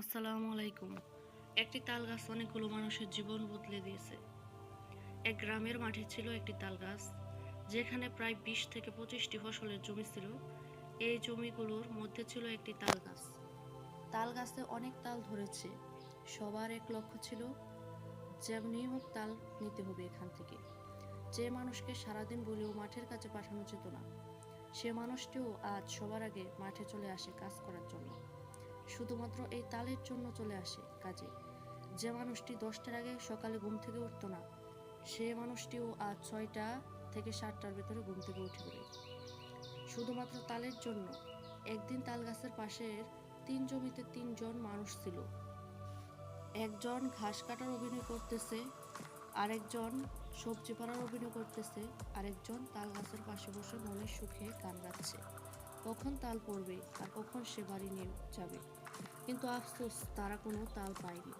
আসসালামু আলাইকুম। একটি তাল গাছ অনেকগুলো মানুষের জীবন বদলে দিয়েছে। এক গ্রামের মাঠে ছিল একটি তাল গাছ যেখানে প্রায় বিশ থেকে পঁচিশটি ফসলের জমি ছিল। এই জমিগুলোর মধ্যে ছিল একটি তাল গাছ তাল গাছে অনেক তাল ধরেছে। সবার এক লক্ষ্য ছিল, যেমনি হোক তাল নিতে হবে এখান থেকে। যে মানুষকে সারাদিন বলেও মাঠের কাছে পাঠানো যেত না, সে মানুষটিও আজ সবার আগে মাঠে চলে আসে কাজ করার জন্য। শুধুমাত্র এই তালের জন্য চলে আসে কাজে যে মানুষটি দশটার আগে সকালে ঘুম থেকে উঠতো না, সে মানুষটিও আজ ছয়টা থেকে সাতটার ভেতরে ঘুম থেকে উঠে পড়ে। শুধুমাত্র তালের জন্য, একদিন তাল গাছের পাশের তিন জমিতে তিনজন মানুষ ছিল। একজন ঘাস কাটার অভিনয় করতেছে, আরেকজন সবজি পাড়ার অভিনয় করতেছে, আরেকজন তাল গাছের পাশে বসে মনের সুখে গান গাচ্ছে। কখন তাল পড়বে আর কখন সে বাড়ি নিয়ে যাবে। কিন্তু আফসোস, তারা কোনো তাল পায়নি।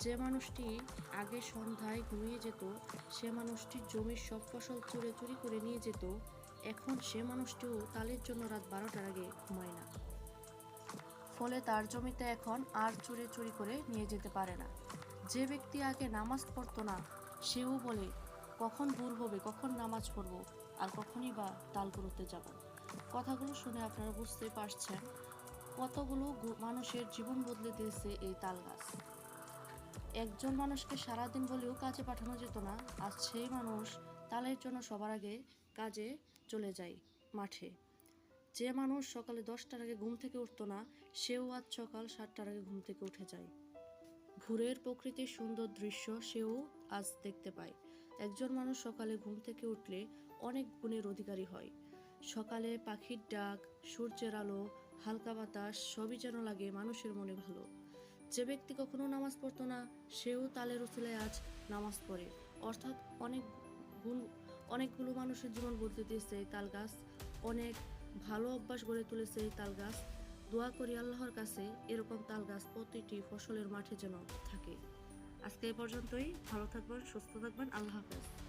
যে মানুষটি আগে সন্ধ্যায় ঘুমিয়ে যেত, সে মানুষটি জমির সব ফসল চুরে চুরি করে নিয়ে যেত, এখন সে মানুষটিও তালের জন্য রাত বারোটার আগে ঘুমায় না। ফলে তার জমিতে এখন আর চুরে চুরি করে নিয়ে যেতে পারে না। যে ব্যক্তি আগে নামাজ পড়তো না, সেও বলে, কখন ভুল হবে, কখন নামাজ পড়ব, আর কখনই বা তাল কুড়োতে যাব। কথাগুলো শুনে আপনারা বুঝতে পারছেন কতগুলো মানুষের জীবন বদলে দিয়েছে এই তাল গাছ। একজন মানুষকে সারাদিন বলেও কাজে পাঠানো যেত না আজ সেই মানুষ তালের জন্য সবার আগে কাজে চলে যায় মাঠে। যে মানুষ সকালে দশটার আগে ঘুম থেকে উঠতো না, সেও আজ সকাল সাতটার আগে ঘুম থেকে উঠে যায়। ভোরের প্রকৃতির সুন্দর দৃশ্য সেও আজ দেখতে পায়। একজন মানুষ সকালে ঘুম থেকে উঠলে অনেক গুণের অধিকারী হয়। সকালে পাখির ডাক, সূর্যের আলো, হালকা বাতাস সবই যেন লাগে মানুষের মনে ভালো। যে ব্যক্তি কখনো নামাজ পড়তো না, সেও তালের উসিলায় আজ নামাজ পড়ে। অর্থাৎ অনেক গুণ, অনেকগুলো মানুষের জীবন বদলে দিয়েছে এই তাল গাছ অনেক ভালো অভ্যাস গড়ে তুলেছে এই তাল গাছ দোয়া করি আল্লাহর কাছে, এরকম তাল গাছ প্রতিটি ফসলের মাঠে যেন থাকে। আজকে এ পর্যন্তই। ভালো থাকবেন, সুস্থ থাকবেন। আল্লাহ হাফেজ।